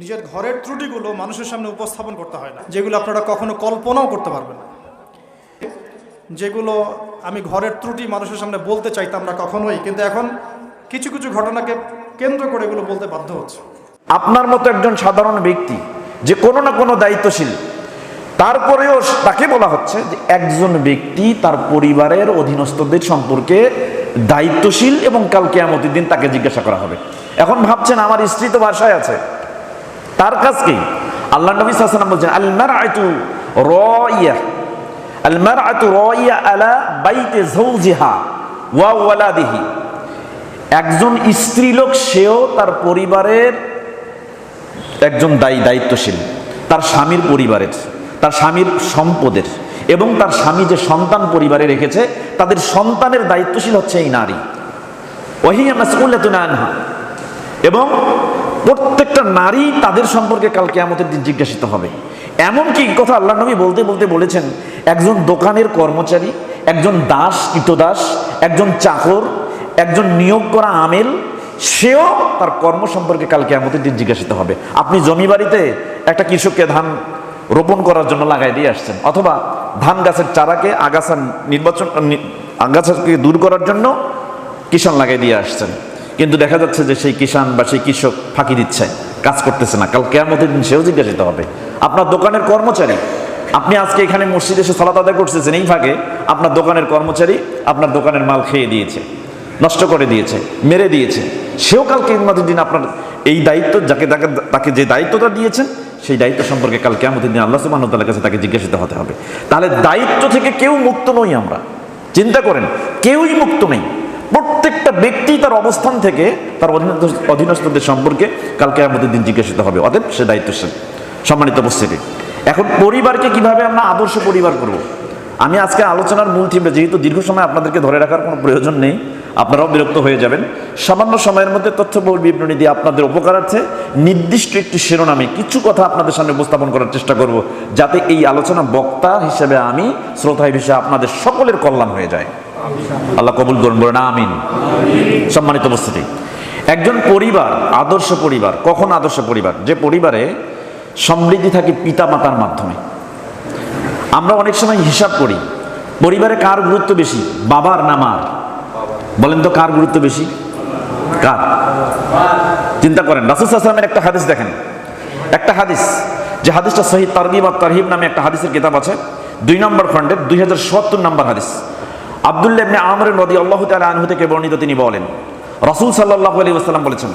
নিজের ঘরের ত্রুটিগুলো মানুষের সামনে উপস্থাপন করতে হয় না, যেগুলো আপনারা কখনো কল্পনাও করতে পারবেন না। যেগুলো আমি ঘরের ত্রুটি মানুষের সামনে বলতে চাইতাম না কখনোই, কিন্তু এখন কিছু কিছু ঘটনাকে কেন্দ্র করে এগুলো বলতে বাধ্য হচ্ছে। আপনার মতো একজন সাধারণ ব্যক্তি, যে কোনো না কোনো দায়িত্বশীল, তারপরেও তাকে বলা হচ্ছে যে একজন ব্যক্তি তার পরিবারের অধীনস্থদের সম্পর্কে দায়িত্বশীল এবং কাল কেয়ামতের দিন তাকে জিজ্ঞাসা করা হবে। এখন ভাবছেন, আমার স্ত্রী তো বাসায় আছে। তার কাজ কি? আল্লাহ নবী সাল্লাম বলছেন আলমার আয়তু রইয়া আলমার আয়তু রইয়া আলা বাইতে জৌজিহা ওয়া ওয়ালাদিহি। একজন স্ত্রীলোক, সেও তার পরিবারের একজন দায়ী, দায়িত্বশীল। তার স্বামীর পরিবারের, তার স্বামীর সম্পদের এবং তার স্বামী যে সন্তান পরিবারে রেখেছে, তাদের সন্তানের দায়িত্বশীল হচ্ছে এই নারী। ওহিয়া মাসউল্লাতুন আনহা। এবং প্রত্যেকটা নারী তাদের সম্পর্কে কাল কেয়ামতের দিন জিজ্ঞাসিত হবে। এমনকি কথা আল্লাহ নবী বলতে বলতে বলেছেন, একজন দোকানের কর্মচারী, একজন দাস কীটদাস একজন চাকর, একজন নিয়োগ করা আমেল, সেও তার কর্ম সম্পর্কে কালকে কেয়ামতের দিন জিজ্ঞাসিত হবে। আপনি জমি বাড়িতে একটা কৃষককে ধান রোপণ করার জন্য লাগাই দিয়ে আসছেন, অথবা ধান গাছের চারাকে আগাছা নির্বাচন, আগাছাকে দূর করার জন্য কিষান লাগাই দিয়ে আসছেন। কিন্তু দেখা যাচ্ছে যে সেই কিষান বা সেই কৃষক ফাঁকি দিচ্ছে, কাজ করতেছে না। কাল কেয়ামতের দিন সেও জিজ্ঞাসিত হবে, আপনার দোকানের কর্মচারী, আপনি আজকে এখানে মসজিদে এসে সালাত আদায় করতেছেন এই ফাঁকে, আপনার দোকানের কর্মচারী আপনার দোকানের মাল খেয়ে দিয়েছে, নষ্ট করে দিয়েছে, মেরে দিয়েছে। সেও কাল কেয়ামতের দিন আপনার এই দায়িত্ব, যাকে তাকে যে দায়িত্বটা দিয়েছেন, সেই দায়িত্ব সম্পর্কে কাল কেয়ামতের দিন আল্লাহ ওয়া কাছে তাকে জিজ্ঞাসিত হতে হবে। তাহলে দায়িত্ব থেকে কেউ মুক্ত নই আমরা। চিন্তা করেন, কেউই মুক্ত নেই। প্রত্যেকটা ব্যক্তি তার অবস্থান থেকে তার অধীনস্থ- অধীনস্থদের সম্পর্কে কালকে আমাদের দিন জিজ্ঞাসিত হবে। অতএব সে দায়িত্বশীল, সম্মানিত উপস্থিতি। এখন পরিবারকে কীভাবে আমরা আদর্শ পরিবার করব? আমি আজকে আলোচনার মূল থিমটা, যেহেতু দীর্ঘ সময় আপনাদেরকে ধরে রাখার কোনো প্রয়োজন নেই, আপনারাও বিরক্ত হয়ে যাবেন। সামান্য সময়ের মধ্যে তথ্যবহুল বিবরণী দিয়ে আপনাদের উপকারার্থে নির্দিষ্ট একটি শিরোনামে কিছু কথা আপনাদের সামনে উপস্থাপন করার চেষ্টা করব, যাতে এই আলোচনা বক্তা হিসেবে আমি, শ্রোতা হিসেবে আপনাদের সকলের কল্যাণ হয়ে যায়। আল্লাহ কবুল করুন, বলেন আমিন। সম্মানিত উপস্থিতি। একজন পরিবার, আদর্শ পরিবার, কখন আদর্শ পরিবার? যে পরিবারে সমৃদ্ধি থাকে পিতা মাতার মাধ্যমে। আমরা অনেক সময় হিসাব করি, পরিবারে কার গুরুত্ব বেশি? বাবার না মার? বলেন তো কার গুরুত্ব বেশি? কার? চিন্তা করেন, রাসুল আসলামের একটা হাদিস দেখেন। একটা হাদিস, যে হাদিসটা শহীদ তারগিব আর তারহিব নামে একটা হাদিসের কিতাব আছে। দুই নম্বর খণ্ডের দুই হাজার সত্তর নম্বর হাদিস। আবদুল্লাহ ইবনে নদী আল্লাহ তাআলা আনহু থেকে বর্ণিত তিনি বলেন, রাসূল সাল্লাল্লাহু আলাইহি ওয়াসাল্লাম বলেছেন,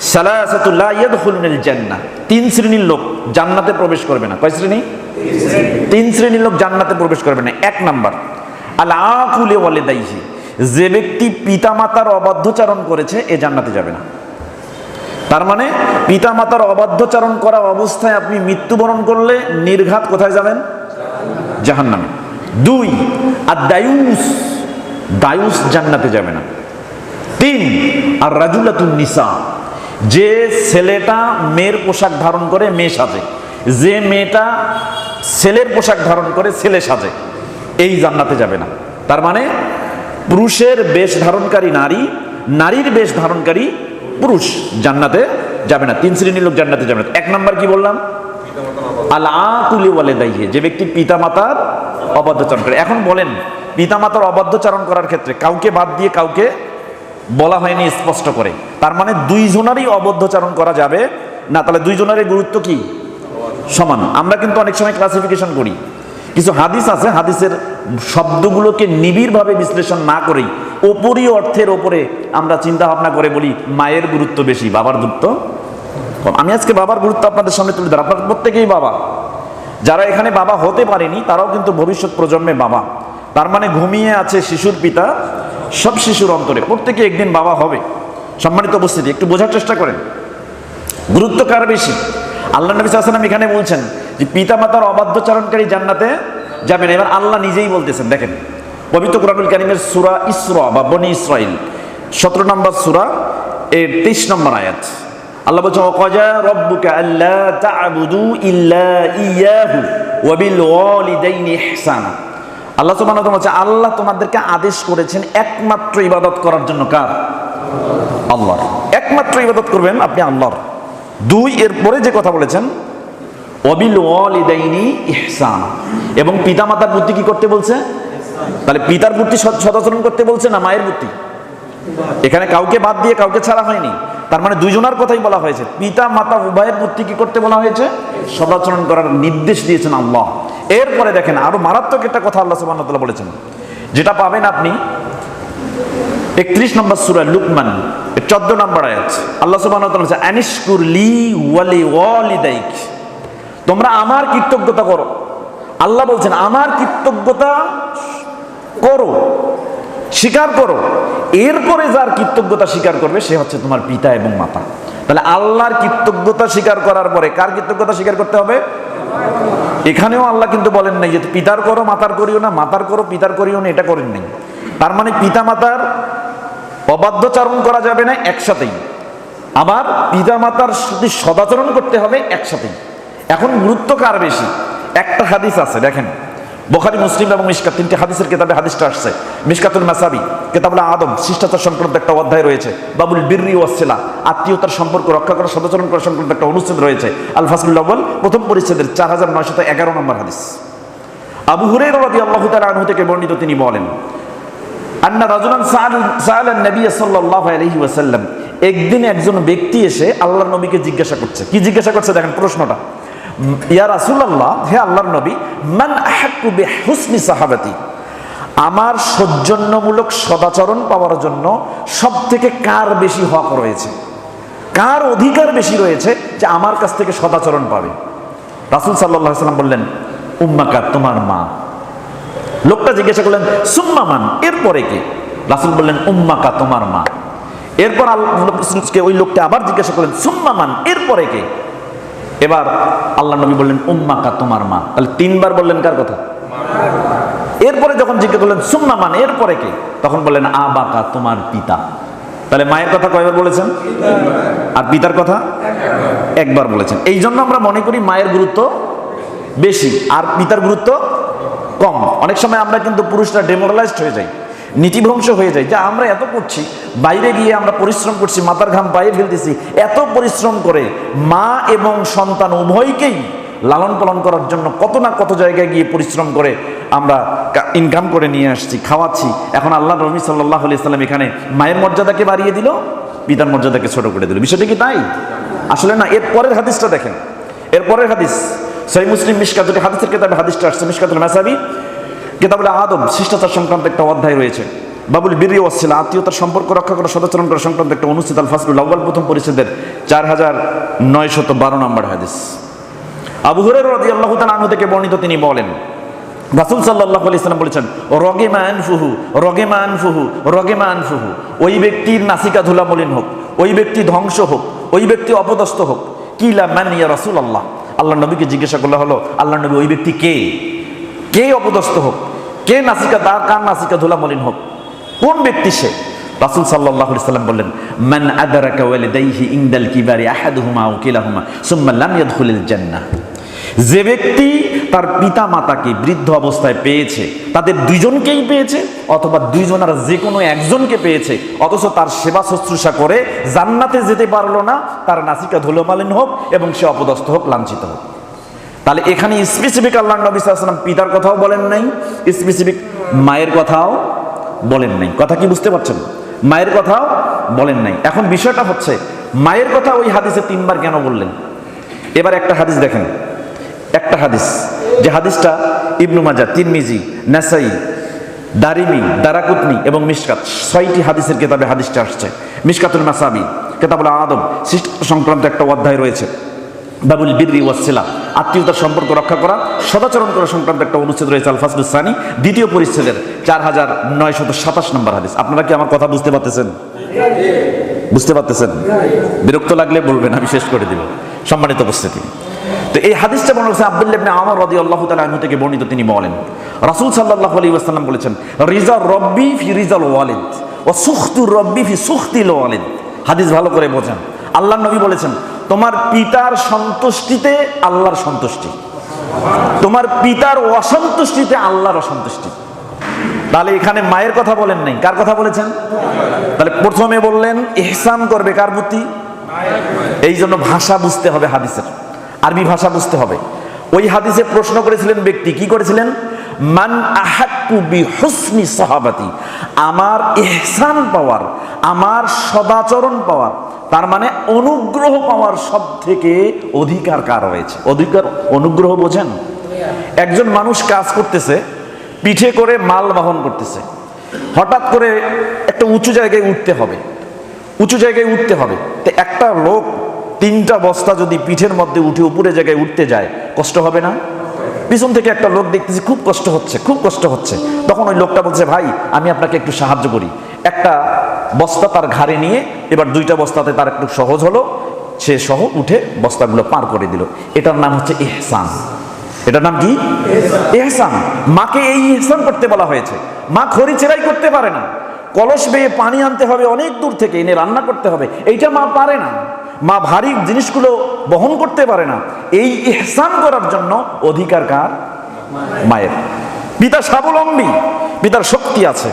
সালাসাতু লা ইয়াদখুলুনাল জান্নাহ। তিন শ্রেণির লোক জান্নাতে প্রবেশ করবে না। কয় শ্রেণি? তিন শ্রেণির লোক জান্নাতে প্রবেশ করবে না। এক নাম্বার, আল আকুলে ওয়ালিদাইহি। যে ব্যক্তি পিতামাতার অবাধ্যচারণ করেছে, এ জান্নাতে যাবে না। তার মানে পিতামাতার অবাধ্যচারণ করা অবস্থায় আপনি মৃত্যুবরণ করলে নির্ঘাত কোথায় যাবেন? জাহান্নামে। দুই, আর দায়ুস দায়ুস জান্নাতে যাবে না। তিন, আর রাজুলাতুন নিসা, যে ছেলেটা মেয়ের পোশাক ধারণ করে মেয়ে সাজে, যে মেয়েটা ছেলের পোশাক ধারণ করে ছেলে সাজে, এই জান্নাতে যাবে না। তার মানে পুরুষের বেশ ধারণকারী নারী, নারীর বেশ ধারণকারী পুরুষ জান্নাতে যাবে না। তিন শ্রেণির লোক জান্নাতে যাবে না। এক নাম্বার কি বললাম? আল আকুলি ওয়ালে দাইহে যে ব্যক্তি পিতামাতার অবাধ্যচারণ করে। এখন বলেন, পিতামাতার অবাধ্যচারণ করার ক্ষেত্রে কাউকে বাদ দিয়ে কাউকে বলা হয়নি স্পষ্ট করে। তার মানে দুইজনারই অবদ্ধচারণ করা যাবে। না, তাহলে দুইজনারই গুরুত্ব কি? সমান। আমরা কিন্তু অনেক সময় ক্লাসিফিকেশন করি। কিছু হাদিস আছে, হাদিসের শব্দগুলোকে নিবিড়ভাবে বিশ্লেষণ না করেই ওপরই অর্থের ওপরে আমরা চিন্তা ভাবনা করে বলি, মায়ের গুরুত্ব বেশি, বাবার গুরুত্ব আমি আজকে বাবার গুরুত্ব আপনাদের সামনে তুলে ধর আপনার প্রত্যেকেই বাবা। যারা এখানে বাবা হতে পারেনি, তারাও কিন্তু ভবিষ্যৎ প্রজন্মে বাবা। তার মানে ঘুমিয়ে আছে শিশুর পিতা, সব শিশুর অন্তরে। প্রত্যেকে একদিন বাবা হবে। সম্মানিত উপস্থিতি, একটু বোঝার চেষ্টা করেন। গুরুত্ব কার বেশি? আল্লাহ নবী সাল্লাম এখানে বলছেন যে পিতা মাতার অবাধ্যচারণকারী জান্নাতে যাবেন। এবার আল্লাহ নিজেই বলতেছেন, দেখেন, পবিত্র কোরআনুল কারিমের সুরা ইসরা বা বনি ইসরাইল সতেরো নম্বর সুরা, এর তেইশ নম্বর আয়াত। আল্লাহ ইল্লা আল্লাহ আল্লাহ তোমাদেরকে আদেশ করেছেন একমাত্র ইবাদত করার জন্য কার? আল্লাহর। একমাত্র ইবাদত করবেন আপনি আল্লাহর। দুই, এরপরে যে কথা বলেছেন অবিল ওয়ালিদাইনি ইহসান। এবং পিতামাতার প্রতি কি করতে বলছে? তাহলে পিতার সদ- সদাচরণ করতে বলছে না মায়ের প্রতি এখানে কাউকে বাদ দিয়ে কাউকে ছাড়া হয়নি। তার মানে দুইজনার কথাই বলা হয়েছে। পিতা, মাতা উভয়ের প্রতি কি করতে বলা হয়েছে? সদাচরণ করার নির্দেশ দিয়েছেন আল্লাহ। এরপরে দেখেন, আরও মারাত্মক একটা কথা আল্লাহ তাআলা বলেছেন। যেটা পাবেন আপনি একত্রিশ নম্বর সুরা লুকমান চোদ্দ নম্বর আয়াত। আল্লাহ ওয়া তাআলা লি ওয়ালি ওয়ালিদাইক। তোমরা আমার কৃতজ্ঞতা করো। আল্লাহ বলছেন, আমার কৃতজ্ঞতা করো। স্বীকার করো। এরপরে যার কৃতজ্ঞতা স্বীকার করবে, সে হচ্ছে তোমার পিতা এবং মাতা। তাহলে আল্লাহর কৃতজ্ঞতা স্বীকার করার পরে কার কৃতজ্ঞতা স্বীকার করতে হবে? এখানেও আল্লাহ কিন্তু বলেন নাই যে, পিতার করো, মাতার করিও না, মাতার করো, পিতার করিও না, এটা করেন নাই। তার মানে পিতা মাতার অবাধ্যচারণ করা যাবে না একসাথেই। আবার পিতা মাতার সাথে সদাচরণ করতে হবে একসাথেই। এখন গুরুত্ব কার বেশি? একটা হাদিস আছে, দেখেন। বোখারি, মুসলিম এবং মিসকাত তিনটি হাদিসের কিতাবে হাদিসটা আসছে। মিসকাতুল মাসাবি, কেতাবুল আদম, শিষ্টাচার সংক্রান্ত একটা অধ্যায় রয়েছে। বাবুল বিররি ওয়াসিলা আত্মীয়তার সম্পর্ক রক্ষা করা, সদাচরণ করা সংক্রান্ত একটা অনুচ্ছেদ রয়েছে। আল ফাসলুল আউ্বাল প্রথম পরিচ্ছেদের চার হাজার নয়শত এগারো নম্বর হাদিস। আবু হুরের রাদি আল্লাহ আনহু থেকে বর্ণিত তিনি বলেন, আন্না রাজুলান সাআলান নবী সাল্লাল্লাহু আলাইহি ওয়াসাল্লাম, একদিন একজন ব্যক্তি এসে আল্লাহর নবীকে জিজ্ঞাসা করছে। কি জিজ্ঞাসা করছে? দেখেন প্রশ্নটা। ইয়া রাসূলুল্লাহ, হে আল্লাহর নবী, মান আমার সৌজন্যমূলক সদাচরণ পাওয়ার জন্য সব থেকে কার বেশি হক রয়েছে? কার অধিকার বেশি রয়েছে যে আমার কাছ থেকে সদাচরণ পাবে? রাসূল আলাইহি সাল্লাম বললেন, উম্মাকা, তোমার মা। লোকটা জিজ্ঞাসা করলেন সুম্মামান এরপরে কে? রাসুল বললেন, উম্মাকা, তোমার মা। এরপর ওই লোকটা আবার জিজ্ঞাসা করলেন সুম্মামান এরপরে কে? এবার আল্লাহ নবী বললেন, উম্মাকা, তোমার মা। তাহলে তিনবার বললেন কার কথা? এরপরে যখন জিজ্ঞাসা করলেন সুম্মামান এরপরে কে? তখন বললেন, আবাকা, তোমার পিতা। তাহলে মায়ের কথা কয়বার বলেছেন? আর পিতার কথা? একবার বলেছেন। এই জন্য আমরা মনে করি মায়ের গুরুত্ব বেশি, আর পিতার গুরুত্ব কম। অনেক সময় আমরা কিন্তু পুরুষরা ডেমোরালাইজড হয়ে যাই। নীতিভ্রংশ হয়ে যায়। যা আমরা এত করছি, বাইরে গিয়ে আমরা পরিশ্রম করছি, মাথার ঘাম পায়ে ফেলতেছি, এত পরিশ্রম করে মা এবং সন্তান উভয়কেই লালন পালন করার জন্য কত না কত জায়গায় গিয়ে পরিশ্রম করে আমরা ইনকাম করে নিয়ে আসছি, খাওয়াচ্ছি। এখন আল্লাহ রবি সাল্লাহ সাল্লাম এখানে মায়ের মর্যাদাকে বাড়িয়ে দিল, পিতার মর্যাদাকে ছোট করে দিল। বিষয়টা কি তাই? আসলে না, এর পরের হাদিসটা দেখেন। এর পরের হাদিস সেই মুসলিম মিশকাত, যেটি হাদিসের কেতাবে হাদিসটা আসছে, মিশকাতুল মাসাবি কেতাবুল আদম শিষ্টাচার সংক্রান্ত একটা অধ্যায় রয়েছে। বাবুল বীরি ওয়াসিল আত্মীয়তার সম্পর্ক রক্ষা করা, সদাচরণ করা সংক্রান্ত একটা অনুষ্ঠিত আল ফাসলুল আউ্বাল প্রথম পরিচ্ছেদের চার হাজার নয়শত বারো নম্বর হাদিস। আবু হুরের রদি আল্লাহ আনহু থেকে বর্ণিত তিনি বলেন, রাসুল সাল্লাহ আলি ইসলাম বলেছেন, রগে মান ফুহু, রগে মান ফুহু, রগে মান ফুহু, ওই ব্যক্তির নাসিকা ধুলা মলিন হোক, ওই ব্যক্তি ধ্বংস হোক, ওই ব্যক্তি অপদস্থ হোক কি কিলা মান ইয়া রাসুল আল্লাহ আল্লাহ নবীকে জিজ্ঞাসা করলে হলো আল্লাহ নবী ওই ব্যক্তি কে? কে অপদস্থ হোক, কে নাসিকা তার কার নাসিকা ধুলা মলিন হোক, কোন ব্যক্তি সে? রাসুল সাল্লাহ সাল্লাম বললেন, মান আদারাকা ওয়ালিদাইহি কিবারি আহাদুহুমা সুম্মা লাম ইয়াদখুলিল জান্নাহ। যে ব্যক্তি তার পিতা মাতাকে বৃদ্ধ অবস্থায় পেয়েছে, তাদের দুইজনকেই পেয়েছে, অথবা দুইজনের যে কোনো একজনকে পেয়েছে, অথচ তার সেবা শুশ্রূষা করে জান্নাতে যেতে পারল না, তার নাসিকা ধুলোমালিন হোক এবং সে অপদস্থ হোক, লাঞ্ছিত হোক। তাহলে এখানে স্পেসিফিক আল্লাহ নবী সাল্লাম পিতার কথাও বলেন নাই স্পেসিফিক মায়ের কথাও বলেন নাই। কথা কি বুঝতে পারছেন? মায়ের কথাও বলেন নাই। এখন বিষয়টা হচ্ছে, মায়ের কথা ওই হাদিসে তিনবার কেন বললেন? এবার একটা হাদিস দেখেন। একটা হাদিস, যে হাদিসটা ইবনু মাজা তিনমিজি নাসাই, দারিমি, দারাকুতনি এবং মিশকাত, ছয়টি হাদিসের কেতাবে হাদিসটা আসছে। মিশকাতুল মাসাবি, কেতাবুল আদম, সৃষ্টি সংক্রান্ত একটা অধ্যায় রয়েছে। বাবুল বিদ্রি ওয়াসিলা আত্মীয়তার সম্পর্ক রক্ষা করা, সদাচরণ করা সংক্রান্ত একটা অনুচ্ছেদ রয়েছে আল ফাসলুস সানি, দ্বিতীয় পরিচ্ছেদের চার হাজার নয়শত সাতাশ নম্বর হাদিস। আপনারা কি আমার কথা বুঝতে পারতেছেন? বুঝতে পারতেছেন? বিরক্ত লাগলে বলবেন, আমি শেষ করে দিব। সম্মানিত উপস্থিতি। তো এই হাদিসটা মনে হচ্ছে আব্দুল্লাহ ইবনে আমর রাদিয়াল্লাহু তাআলা আনহু থেকে বর্ণিত, তিনি বলেন, রাসূল সাল্লাল্লাহু আলাইহি ওয়াসাল্লাম বলেছেন রিজা রব্বি ফি রিজাল ওয়ালিদ ওয়া সুখতু রব্বি ফি সুখতিল ওয়ালিদ হাদিস ভালো করে বোঝেন। আল্লাহর নবী বলেছেন তোমার পিতার সন্তুষ্টিতে আল্লাহর সন্তুষ্টি। তোমার পিতার অসন্তুষ্টিতে আল্লাহর অসন্তুষ্টি। তাহলে এখানে মায়ের কথা বলেন নাই। কার কথা বলেছেন? তাহলে প্রথমে বললেন, ইহসান করবে কার প্রতি? এই জন্য ভাষা বুঝতে হবে হাদিসের। আরবি ভাষা বুঝতে হবে। ওই হাদিসে প্রশ্ন করেছিলেন ব্যক্তি, কি করেছিলেন? মান আহাক্কু বি হুসনি সাহাবাতি। আমার ইহসান পাওয়ার, আমার সদাচরণ পাওয়ার তার মানে অনুগ্রহ পাওয়ার সব থেকে অধিকার কার রয়েছে? অধিকার, অনুগ্রহ বোঝেন? একজন মানুষ কাজ করতেছে, পিঠে করে মাল বহন করতেছে। হঠাৎ করে একটা উঁচু জায়গায় উঠতে হবে। উঁচু জায়গায় উঠতে হবে। তো একটা লোক তিনটা বস্তা যদি পিঠের মধ্যে উঠে উপরে জায়গায় উঠতে যায়, কষ্ট হবে না? পিছন থেকে একটা লোক দেখতেছি, খুব কষ্ট হচ্ছে, খুব কষ্ট হচ্ছে। তখন ওই লোকটা বলছে, ভাই, আমি আপনাকে একটু সাহায্য করি। একটা বস্তা তার ঘাড়ে নিয়ে এবার দুইটা বস্তাতে তার একটু সহজ হলো। সে সহ উঠে বস্তাগুলো পার করে দিল। এটার নাম হচ্ছে ইহসান। এটার নাম কি? এহসান মাকে এই ইহসান করতে বলা হয়েছে। মা খড়ি চেরাই করতে পারে না। কলস বেয়ে পানি আনতে হবে অনেক দূর থেকে, এনে রান্না করতে হবে। এইটা মা পারে না। মা ভারী জিনিসগুলো বহন করতে পারে না। এই ইহসান করার জন্য অধিকার কার? মায়ের। পিতা স্বাবলম্বী। পিতার শক্তি আছে।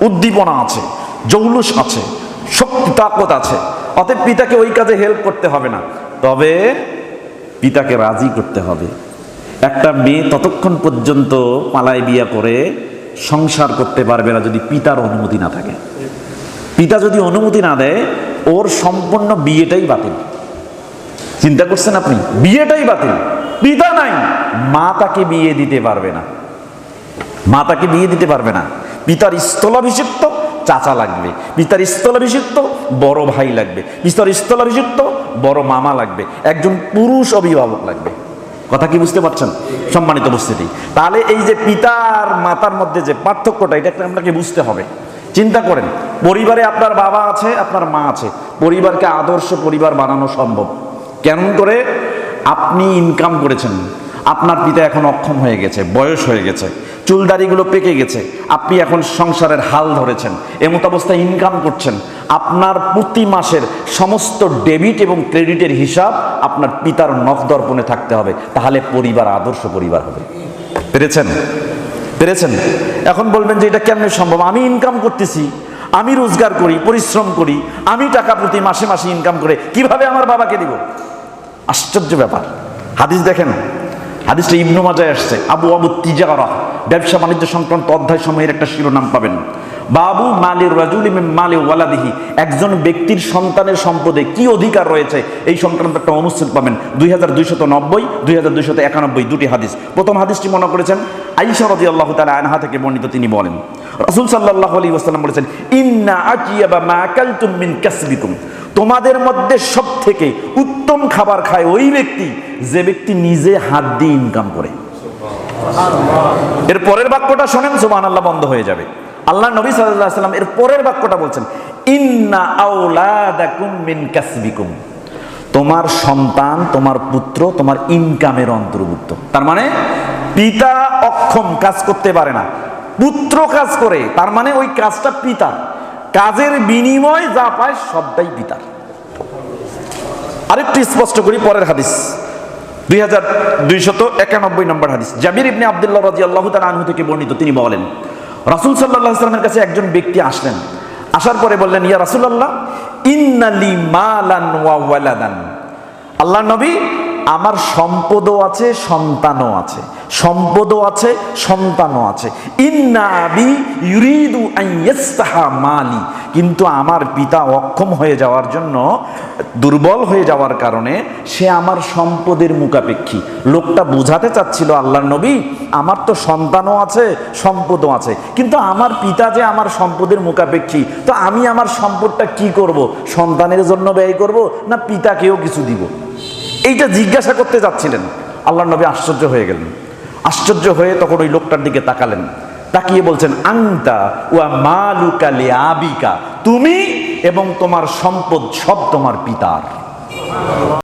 উদ্দীপনা আছে। জৌলুস আছে। শক্তি, তাকত আছে। অতএব পিতাকে ওই কাজে হেল্প করতে হবে না। তবে পিতাকে রাজি করতে হবে। একটা মেয়ে ততক্ষণ পর্যন্ত পালায় বিয়া করে সংসার করতে পারবে না যদি পিতার অনুমতি না থাকে। পিতা যদি অনুমতি না দেয়, ওর সম্পূর্ণ বিয়েটাই বাতিল। চিন্তা করছেন আপনি? বিয়েটাই বাতিল। পিতা নাই। মা তাকে বিয়ে দিতে পারবে না। মা তাকে বিয়ে দিতে পারবে না। পিতার স্থলাভিষিক্ত চাচা লাগবে, পিতার স্থলাভিষিক্ত বড় ভাই লাগবে, পিতার স্থলাভিষিক্ত বড় মামা লাগবে, একজন পুরুষ অভিভাবক লাগবে। কথা কি বুঝতে পারছেন? সম্মানিত উপস্থিতি। তাহলে এই যে পিতার মাতার মধ্যে যে পার্থক্যটা, এটা আপনাকে বুঝতে হবে। চিন্তা করেন, পরিবারে আপনার বাবা আছে, আপনার মা আছে, পরিবারকে আদর্শ পরিবার বানানো সম্ভব। কেমন করে? আপনি ইনকাম করেছেন, আপনার পিতা এখন অক্ষম হয়ে গেছে, বয়স হয়ে গেছে। চুলদারিগুলো পেকে গেছে। আপনি এখন সংসারের হাল ধরেছেন, এমত অবস্থায় ইনকাম করছেন। আপনার প্রতি মাসের সমস্ত ডেবিট এবং ক্রেডিটের হিসাব আপনার পিতার নখ দর্পণে থাকতে হবে। তাহলে পরিবার, আদর্শ পরিবার হবে। পেরেছেন? পেরেছেন? এখন বলবেন যে এটা কেমনে সম্ভব? আমি ইনকাম করতেছি, আমি রোজগার করি, পরিশ্রম করি, আমি টাকা প্রতি মাসে মাসে ইনকাম করে, কীভাবে আমার বাবাকে দিব? আশ্চর্য ব্যাপার। হাদিস দেখেন হাদিসটা ইবনু মাজায় আসছে। আবু আবু তিজারা ব্যবসা বাণিজ্য সংক্রান্ত অধ্যায় সময়ের একটা শিরোনাম পাবেন। বাবু মালির রাজুল মালে ওয়ালাদিহি, একজন ব্যক্তির সন্তানের সম্পদে কি অধিকার রয়েছে? এই সংক্রান্ত একটা অনুচ্ছেদ পাবেন। দুই হাজার দুইশত নব্বই, দুই হাজার দুইশত একানব্বই দুটি হাদিস। প্রথম হাদিসটি মনে করেছেন আইসা রাজি আল্লাহ তালা আনহা থেকে বর্ণিত তিনি বলেন, রসুল সাল্লাহ আলী ওসাল্লাম বলেছেন, ইন্না আকিয়াবা মা আকালতুম মিন কাসবিকুম। তোমাদের মধ্যে সব থেকে উত্তম খাবার খায় ওই ব্যক্তি, যে ব্যক্তি নিজে হাত দিয়ে ইনকাম করে। এর পরের বাক্যটা শোনেন সুবান আল্লাহ বন্ধ হয়ে যাবে। আল্লাহ নবী সাল্লাহ সাল্লাম এর পরের বাক্যটা বলছেন, ইন্না আউলাদাকুম মিন কাসবিকুম। তোমার সন্তান, তোমার পুত্র, তোমার ইনকামের অন্তর্ভুক্ত। তার মানে পিতা অক্ষম কাজ করতে পারে না। পুত্র কাজ করে, তার মানে ওই কাজটা পিতা কাজের বিনিময় যা পায় সবটাই পিতার। আরেকটু স্পষ্ট করি পরের হাদিস। দুই হাজার দুইশত একানব্বই নম্বর হাদিস। জাবির ইবনে আবদুল্লাহ রাজি আল্লাহ আনহু থেকে বর্ণিত, তিনি বলেন রাসুল সাল্লাহ ইসলামের কাছে একজন ব্যক্তি আসলেন। আসার পরে বললেন, ইয়া রাসুলাল্লাহ, ইন্নালি মালান ওয়া ওয়ালাদান। আল্লাহ নবী আমার সম্পদও আছে, সন্তানও আছে। সম্পদও আছে, সন্তানও আছে। মালি। কিন্তু আমার পিতা অক্ষম হয়ে যাওয়ার জন্য, দুর্বল হয়ে যাওয়ার কারণে সে আমার সম্পদের মুখাপেক্ষী। লোকটা বুঝাতে চাচ্ছিল আল্লাহ নবী, আমার তো সন্তানও আছে, সম্পদও আছে। কিন্তু আমার পিতা যে আমার সম্পদের মুখাপেক্ষী, তো আমি আমার সম্পদটা কি করব? সন্তানের জন্য ব্যয় করব না পিতাকেও কিছু দিব? এইটা জিজ্ঞাসা করতে যাচ্ছিলেন। আল্লাহ নবী আশ্চর্য হয়ে গেলেন। আশ্চর্য হয়ে তখন ওই লোকটার দিকে তাকালেন। তাকিয়ে বলছেন আংতা ওয়া মালুকা আবিকা তুমি এবং তোমার সম্পদ সব তোমার পিতার।